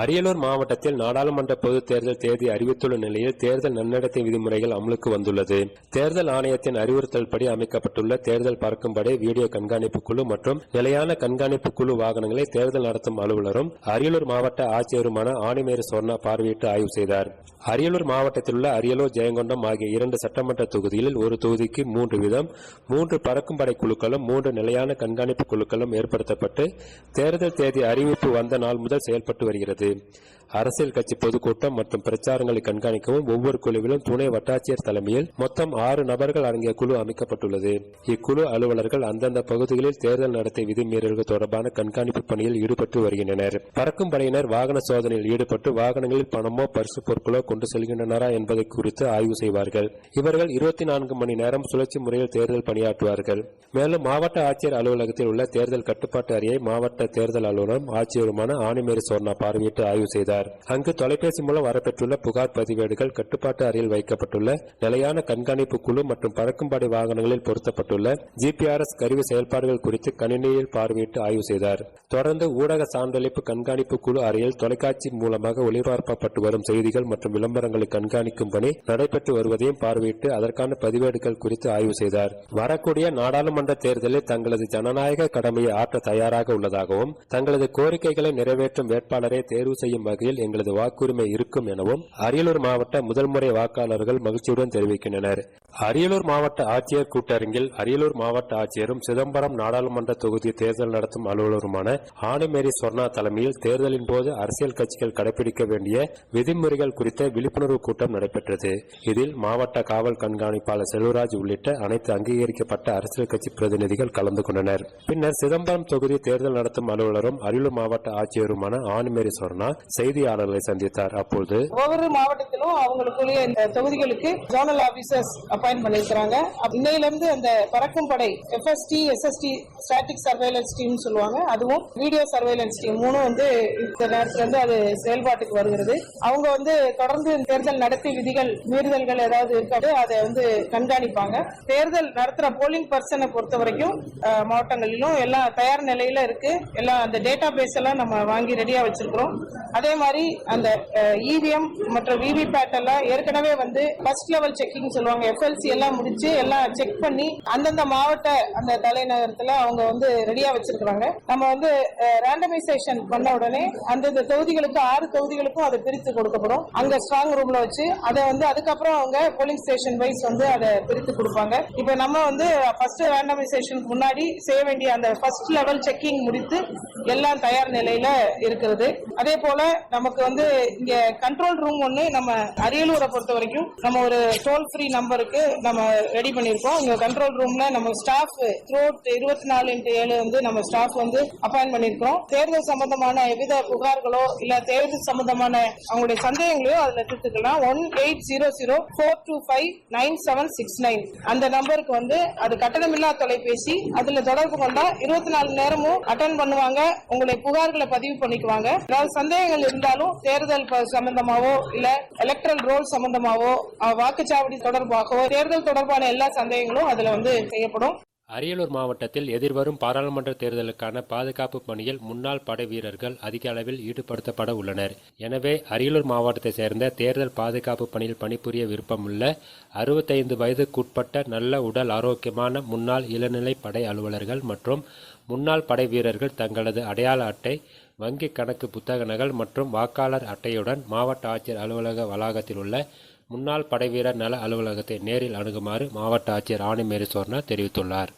அரியலூர் மாவட்டத்தில் நாடாளுமன்ற பொது தேர்தல் தேதி அறிவித்துள்ள நிலையில் தேர்தல் நன்னடத்தை விதிமுறைகள் அமலுக்கு வந்துள்ளது. தேர்தல் ஆணையத்தின் அறிவுறுத்தல்படி அமைக்கப்பட்டுள்ள தேர்தல் பறக்கும்படை வீடியோ கண்காணிப்பு குழு மற்றும் நிலையான கண்காணிப்பு குழு வாகனங்களை தேர்தல் நடத்தும் அலுவலரும் அரியலூர் மாவட்ட ஆட்சியருமான ஆணிமேறு சொர்ணா பார்வையிட்டு ஆய்வு செய்தார். அரியலூர் மாவட்டத்தில் உள்ள அரியலூர் ஜெயங்கொண்டம் ஆகிய இரண்டு சட்டமன்ற தொகுதிகளில் ஒரு தொகுதிக்கு மூன்று விதம் மூன்று பறக்கும் படை குழுக்களும் மூன்று நிலையான கண்காணிப்பு குழுக்களும் ஏற்படுத்தப்பட்டு தேர்தல் தேதி அறிவிப்பு வந்த நாள் முதல் செயல்பட்டு வருகிறது. Okay. அரசியல் கட்சி பொதுக்கூட்டம் மற்றும் பிரச்சாரங்களை கண்காணிக்கவும் ஒவ்வொரு குழுவிலும் துணை வட்டாட்சியர் தலைமையில் மொத்தம் ஆறு நபர்கள் அடங்கிய குழு அமைக்கப்பட்டுள்ளது. இக்குழு அலுவலர்கள் அந்தந்த பகுதிகளில் தேர்தல் நடத்தை விதிமீறல்கள் தொடர்பான கண்காணிப்பு பணியில் ஈடுபட்டு வருகின்றனர். பறக்கும் படையினர் வாகன சோதனையில் ஈடுபட்டு வாகனங்களில் பணமோ பரிசு பொருட்களோ கொண்டு செல்கின்றனரா என்பதை குறித்து ஆய்வு செய்வார்கள். இவர்கள் இருபத்தி நான்கு மணி நேரம் சுழற்சி முறையில் தேர்தல் பணியாற்றுவார்கள். மேலும் மாவட்ட ஆட்சியர் அலுவலகத்தில் உள்ள தேர்தல் கட்டுப்பாட்டு அறையை மாவட்ட தேர்தல் அலுவலரும் ஆட்சியருமான ஆணிமேரி சோர்ணா பார்வையிட்டு ஆய்வு செய்தார். அங்கு தொலைபேசி மூலம் வரப்பெற்றுள்ள புகார் பதிவேடுகள் கட்டுப்பாட்டு அறையில் வைக்கப்பட்டுள்ள நிலையான கண்காணிப்பு குழு மற்றும் பறக்கும்பாடி வாகனங்களில் பொருத்தப்பட்டுள்ள ஜிபிஆர்எஸ் கருவி செயல்பாடுகள் குறித்து கணினியில் பார்வையிட்டு ஆய்வு செய்தார். தொடர்ந்து ஊடக சான்றளிப்பு கண்காணிப்பு குழு அறையில் தொலைக்காட்சி மூலமாக ஒளிபரப்பப்பட்டு வரும் செய்திகள் மற்றும் விளம்பரங்களை கண்காணிக்கும் பணி நடைபெற்று வருவதையும் பார்வையிட்டு அதற்கான பதிவேடுகள் குறித்து ஆய்வு செய்தார். வரக்கூடிய நாடாளுமன்ற தேர்தலில் தங்களது ஜனநாயக கடமையை ஆற்ற தயாராக உள்ளதாகவும் தங்களது கோரிக்கைகளை நிறைவேற்றும் வேட்பாளரை தேர்வு செய்யும் வகையில் எங்களது வாக்குரிமை இருக்கும் எனவும் அரியலூர் மாவட்ட முதல் முறை வாக்காளர்கள் மகிழ்ச்சியுடன் தெரிவிக்கின்றனர். அரியலூர் மாவட்ட ஆட்சியர் கூட்டரங்கில் அரியலூர் மாவட்ட ஆட்சியரும் சிதம்பரம் நாடாளுமன்ற தொகுதி தேர்தல் நடத்தும் அலுவலருமான ஆணிமேரி சொர்ணா தலைமையில் தேர்தலின் போது அரசியல் கட்சிகள் கடைபிடிக்க வேண்டிய விதிமுறைகள் குறித்த விழிப்புணர்வு கூட்டம் நடைபெற்றது. இதில் மாவட்ட காவல் கண்காணிப்பாளர் செல்வராஜ் உள்ளிட்ட அனைத்து அங்கீகரிக்கப்பட்ட அரசியல் கட்சி பிரதிநிதிகள் கலந்து கொண்டனர். பின்னர் சிதம்பரம் தொகுதி தேர்தல் நடத்தும் அலுவலரும் அரியலூர் மாவட்ட ஆட்சியருமான ஆணிமேரி சொர்ணா செய்தியாளர்களை சந்தித்தார் அப்போது ஒவ்வொரு மாவட்டத்திலும் அவங்களுக்குரிய இந்த தொகுதிகளுக்கு ஜோனல் ஆபீசர்ஸ் அப்பாயின் பண்ணிருக்கிறாங்க இன்னையிலிருந்து அந்த பறக்கும் படை FST SST static surveillance team சொல்லுவாங்க. அதுவும் வீடியோ சர்வேலன்ஸ் டீம் மூணும் வந்து இந்த நேரத்துல இருந்து அது செயல்பாட்டுக்கு வருகிறது. அவங்க வந்து தொடர்ந்து தேர்தல் நடத்தி விதிகள் மீறுதல்கள் ஏதாவது இருக்காது அதை வந்து கண்காணிப்பாங்க. தேர்தல் நடத்துற போலிங் பர்சனை பொறுத்த வரைக்கும் மாவட்டங்களிலும் எல்லாம் தயார் நிலையில இருக்கு. எல்லாம் அந்த டேட்டா பேஸ் எல்லாம் நம்ம வாங்கி ரெடியா வச்சிருக்கிறோம். அதே மாதிரி மாதிரி அந்த இவிஎம் மற்றும் விவிபேட் எல்லாம் ஏற்கனவே வந்து ஃபர்ஸ்ட் லெவல் செக்கிங் சொல்லுவாங்க. எஃப்எல்சி எல்லாம் முடிச்சு எல்லாம் செக் பண்ணி அந்தந்த மாவட்ட அந்த தலைநகரத்துல அவங்க வந்து ரெடியா வச்சிருக்கிறாங்க. நம்ம வந்து ரேண்டமைசேஷன் பண்ண உடனே அந்தந்த தொகுதிகளுக்கு ஆறு தொகுதிகளுக்கும் அதை பிரித்து கொடுக்கப்படும். அங்க ஸ்ட்ராங் ரூம்ல வச்சு அதை வந்து அதுக்கப்புறம் அவங்க போலிங் ஸ்டேஷன் வைஸ் வந்து அதை பிரித்து கொடுப்பாங்க. இப்ப நம்ம வந்து ஃபர்ஸ்ட் ரேண்டமைசேஷனுக்கு முன்னாடி செய்ய வேண்டிய அந்த ஃபர்ஸ்ட் லெவல் செக்கிங் முடித்து எல்லாம் தயார் நிலையில இருக்கிறது. அதே போல நமக்கு வந்து இங்க கண்ட்ரோல் ரூம் ஒண்ணு நம்ம அரியலூரை பொறுத்த வரைக்கும் நம்ம ஒரு டோல் ஃப்ரீ நம்பருக்கு நம்ம ரெடி பண்ணிருக்கோம் இங்க கண்ட்ரோல் ரூம்ல நம்ம ஸ்டாஃப் த்ரூட் இருபத்தி நாலு இன்ட்டு ஏழு வந்து நம்ம ஸ்டாஃப் வந்து அப்பாயின் பண்ணிருக்கோம் தேர்தல் சம்பந்தமான எவ்வித புகார்களோ இல்ல தேர்தல் சம்பந்தமான அவங்களுடைய சந்தேகங்களையோ அதுல தீர்த்துக்கலாம் one eight zero zero four two five nine seven six nine அந்த நம்பருக்கு வந்து அது கட்டணமில்லா தொலைபேசி அதுல தொடர்பு கொண்டா இருபத்தி நாலு நேரமும் அட்டன் பண்ணுவாங்க. உங்களுடைய புகார்களை பதிவு பண்ணிக்குவாங்க. ஏதாவது சந்தேகங்கள் இருந்தாலும் தேர்தல் சம்பந்தமாவோ இல்ல எலக்ட்ரல் ரோல் சம்பந்தமாவோ வாக்குச்சாவடி தொடர்பாகவோ தேர்தல் தொடர்பான எல்லா சந்தேகங்களும் அதுல வந்து செய்யப்படும். அரியலூர் மாவட்டத்தில் எதிர்வரும் பாராளுமன்ற தேர்தலுக்கான பாதுகாப்பு பணியில் முன்னாள் படை வீரர்கள் அதிக அளவில் ஈடுபடுத்தப்பட உள்ளனர். எனவே அரியலூர் மாவட்டத்தைச் சேர்ந்த தேர்தல் பாதுகாப்பு பணியில் பணிபுரிய விருப்பமுள்ள அறுபத்தைந்து வயதுக்குட்பட்ட நல்ல உடல் ஆரோக்கியமான முன்னாள் இளநிலை படை அலுவலர்கள் மற்றும் முன்னாள் படை வீரர்கள் தங்களது அடையாள அட்டை வங்கி கணக்கு புத்தக நகல் மற்றும் வாக்காளர் அட்டையுடன் மாவட்ட ஆட்சியர் அலுவலக வளாகத்தில் உள்ள முன்னாள் படைவீரர் நல அலுவலகத்தை நேரில் அணுகுமாறு மாவட்ட ஆட்சியர் ஆணிமேரி சோர்னா தெரிவித்துள்ளார்.